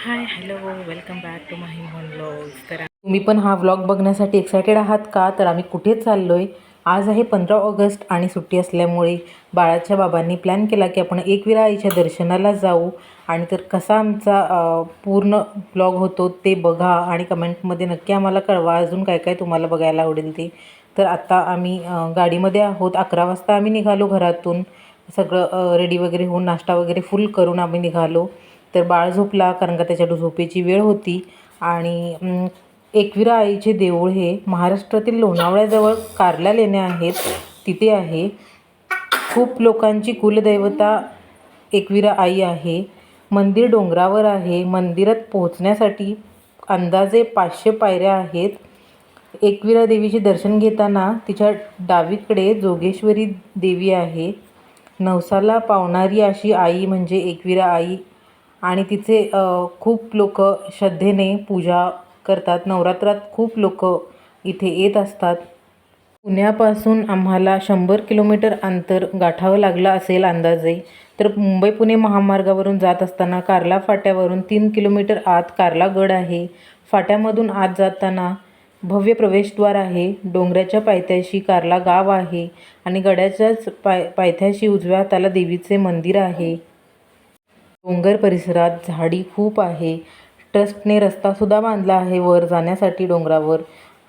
Hi hello welcome back to Mahi blogs तर तुम्ही पण हा व्लॉग बघण्यासाठी एक्सायटेड आहात का? तर आम्ही कुठे चाललो आहे आज आहे पंधरा ऑगस्ट आणि सुट्टी असल्यामुळे बाळाच्या बाबांनी प्लॅन केला की आपण एकविरा आईच्या दर्शनाला जाऊ. आणि तर कसा आमचा पूर्ण व्लॉग होतो ते बघा आणि कमेंटमध्ये नक्की आम्हाला कळवा. अजून काय काय तुम्हाला बघायला आवडेल ते. तर आत्ता आम्ही गाडीमध्ये आहोत. अकरा वाजता आम्ही निघालो घरातून. सगळं रेडी वगैरे होऊन नाश्ता वगैरे फुल करून आम्ही निघालो. तर बाळ झोपला कारण का त्याच्या झोपेची वेळ होती. आणि एकविरा आईचे देऊळ हे महाराष्ट्रातील लोणावळ्याजवळ कारल्या लेण्या आहेत. तिथे आहे. खूप लोकांची कुलदैवता एकविरा आई आहे. मंदिर डोंगरावर आहे. मंदिरात पोहोचण्यासाठी अंदाजे पाचशे पायऱ्या आहेत. एकविरा देवीचे दर्शन घेताना तिच्या डावीकडे जोगेश्वरी देवी आहे. नवसाला पावणारी अशी आई म्हणजे एकविरा आई. आणि तिचे खूप लोक श्रद्धेने पूजा करतात. नवरात्रात खूप लोक इथे येत असतात. पुण्यापासून आम्हाला शंभर किलोमीटर अंतर गाठावं लागलं असेल अंदाजे तर मुंबई पुणे महामार्गावरून जात असताना कार्ला फाट्यावरून तीन किलोमीटर आत कार्ला गड आहे. फाट्यामधून आत जाताना भव्य प्रवेशद्वार आहे. डोंगराच्या पायथ्याशी कार्ला गाव आहे आणि गडाच्याच पाय पायथ्याशी उजव्या हाताला देवीचे मंदिर आहे. डोंगर परिसरात झाडी खूप आहे. ट्रस्टने रस्तासुद्धा बांधला आहे वर जाण्यासाठी डोंगरावर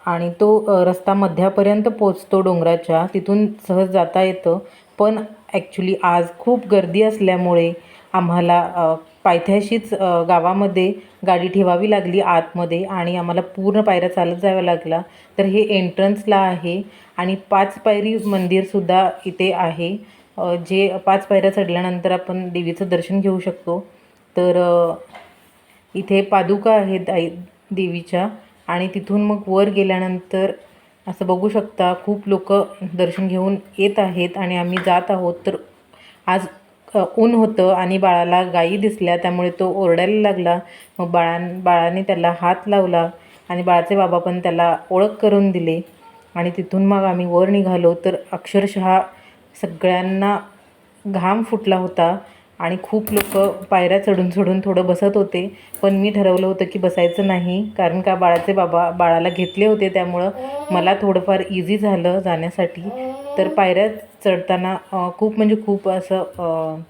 आणि तो रस्ता मध्यापर्यंत पोचतो डोंगराच्या. तिथून सहज जाता येतं. पण ॲक्च्युली आज खूप गर्दी असल्यामुळे आम्हाला पायथ्याशीच गावामध्ये गाडी ठेवावी लागली आतमध्ये आणि आम्हाला पूर्ण पायऱ्या चालत जाव्या लागला. तर हे एंट्रन्सला आहे आणि पाच पायरी मंदिरसुद्धा इथे आहे. जे पाच पायऱ्या चढल्यानंतर आपण देवीचं दर्शन घेऊ शकतो. तर इथे पादुका आहेत आई देवीच्या आणि तिथून मग वर गेल्यानंतर असं बघू शकता खूप लोक दर्शन घेऊन येत आहेत आणि आम्ही जात आहोत. तर आज ऊन होतं आणि बाळाला गायी दिसल्या त्यामुळे तो ओरडायला लागला. मग बाळां बाळाने त्याला हात लावला आणि बाळाचे बाबा पण त्याला ओळख करून दिले. आणि तिथून मग आम्ही वर निघालो. तर अक्षरशः सगळ्यांना घाम फुटला होता आणि खूप लोक पायऱ्या चढून चढून थोडं बसत होते. पण मी ठरवलं होतं की बसायचं नाही कारण का बाळाचे बाबा बाळाला घेतले होते त्यामुळं मला थोडंफार इझी झालं जाण्यासाठी. तर पायऱ्या चढताना खूप म्हणजे खूप असं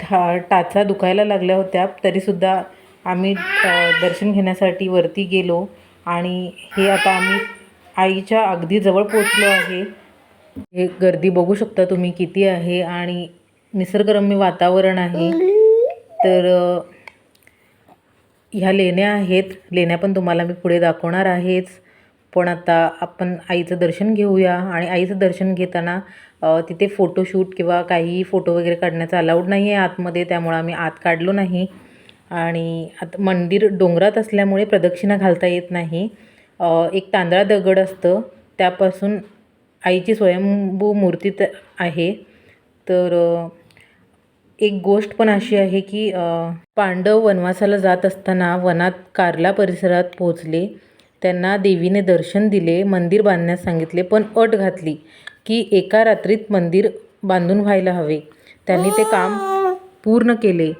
ठा टाचा दुखायला लागल्या होत्या. तरीसुद्धा आम्ही दर्शन घेण्यासाठी वरती गेलो आणि हे आता आम्ही आईच्या अगदी जवळ पोचलो आहे. हे गर्दी बघू शकता तुम्ही किती आहे आणि निसर्गरम्य वातावरण आहे. तर ह्या लेण्या आहेत. लेण्या पण तुम्हाला मी पुढे दाखवणार आहेच. पण आता आपण आईचं दर्शन घेऊया आणि आईचं दर्शन घेताना तिथे फोटोशूट किंवा काही फोटो वगैरे काढण्याचा अलाउड नाही आहे आतमध्ये त्यामुळं आम्ही आत काढलो नाही. आणि आता मंदिर डोंगरात असल्यामुळे प्रदक्षिणा घालता येत नाही. एक तांदळा दगड असतं. त्यापासून आईची स्वयंभू मूर्ती तर आहे. तर एक गोष्ट पण अशी आहे की पांडव वनवासाला जात असताना वनात कार्ला परिसरात पोहोचले. त्यांना देवीने दर्शन दिले मंदिर बांधण्यास सांगितले पण अट घातली की एका रात्रीत मंदिर बांधून व्हायला हवे. त्यांनी ते काम पूर्ण केले.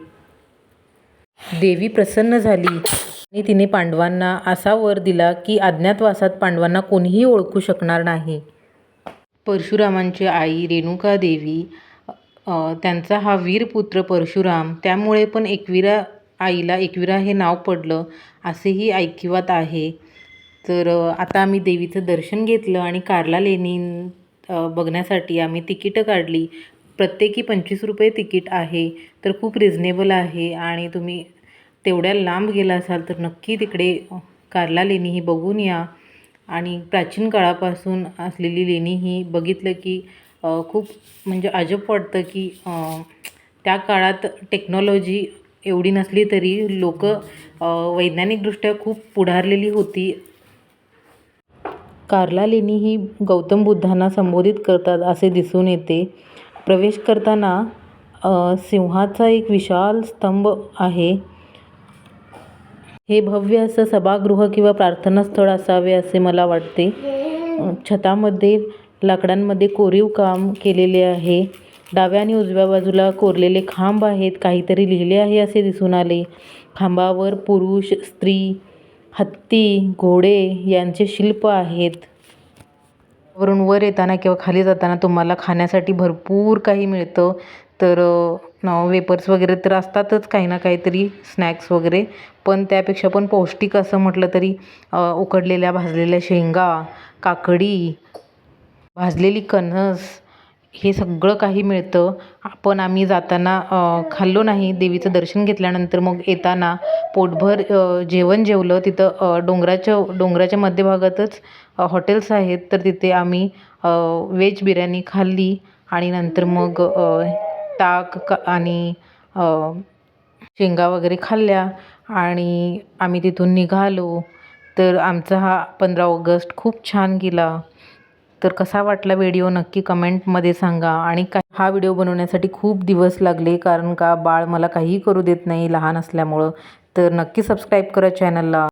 देवी प्रसन्न झाली. आणि तिने पांडवांना असा वर दिला की अज्ञातवासात पांडवांना कोणीही ओळखू शकणार नाही. परशुरामांची आई रेणुका देवी त्यांचा हा वीरपुत्र परशुराम. त्यामुळे पण एकविरा आईला एकविरा हे नाव पडलं असेही ऐकिवात आहे. तर आता आम्ही देवीचं दर्शन घेतलं आणि कार्ला लेणी बघण्यासाठी आम्ही तिकीटं काढली. प्रत्येकी पंचवीस रुपये तिकीट आहे तर खूप रिझनेबल आहे आणि तुम्ही तेवढ्या लांब गेला असाल तर नक्की तिकडे कार्ला लेणी ही बघून या. आणि प्राचीन काळापासून असलेली लेणी ही बघितलं की खूप म्हणजे अजब वाटतं की त्या काळात टेक्नॉलॉजी एवढी नसली तरी लोक वैज्ञानिकदृष्ट्या खूप पुढारलेली होती. कार्ला लेणी ही गौतम बुद्धांना संबोधित करतात असे दिसून येते. प्रवेश करताना सिंहाचा एक विशाल स्तंभ आहे. हे भव्य असं सभागृह किंवा प्रार्थनास्थळ असावे असे मला वाटते. छतामध्ये लाकडांमध्ये कोरीव काम केलेले आहे. डाव्या आणि उजव्या बाजूला कोरलेले खांब आहेत. काहीतरी लिहिले आहे असे दिसून आले. खांबावर पुरुष स्त्री हत्ती घोडे यांचे शिल्प आहेत. वरून वर येताना किंवा खाली जाताना तुम्हाला खाण्यासाठी भरपूर काही मिळतं. तर वेपर्स वगैरे तर असतातच काही ना काहीतरी स्नॅक्स वगैरे. पण त्यापेक्षा पण पौष्टिक असं म्हटलं तरी उकडलेल्या भाजलेल्या शेंगा काकडी भाजलेली कणस हे सगळं काही मिळतं. पण आम्ही जाताना खाल्लो नाही. देवीचं दर्शन घेतल्यानंतर मग येताना पोटभर जेवण जेवलं. तिथं डोंगराच्या डोंगराच्या मध्यभागातच हॉटेल्स आहेत. तर तिथे आम्ही व्हेज बिर्याणी खाल्ली. आणि नंतर मग ताक आणि शेंगा वगैरे खाल्ल्या आणि आम्ही तिथून निघालो. तर आमचा हा पंधरा ऑगस्ट खूप छान गेला. तर कसा वाटला व्हिडिओ नक्की कमेंटमध्ये सांगा. आणि का हा व्हिडिओ बनवण्यासाठी खूप दिवस लागले कारण का बाळ मला काहीही करू देत नाही लहान असल्यामुळं. तर नक्की सबस्क्राईब करा चॅनलला.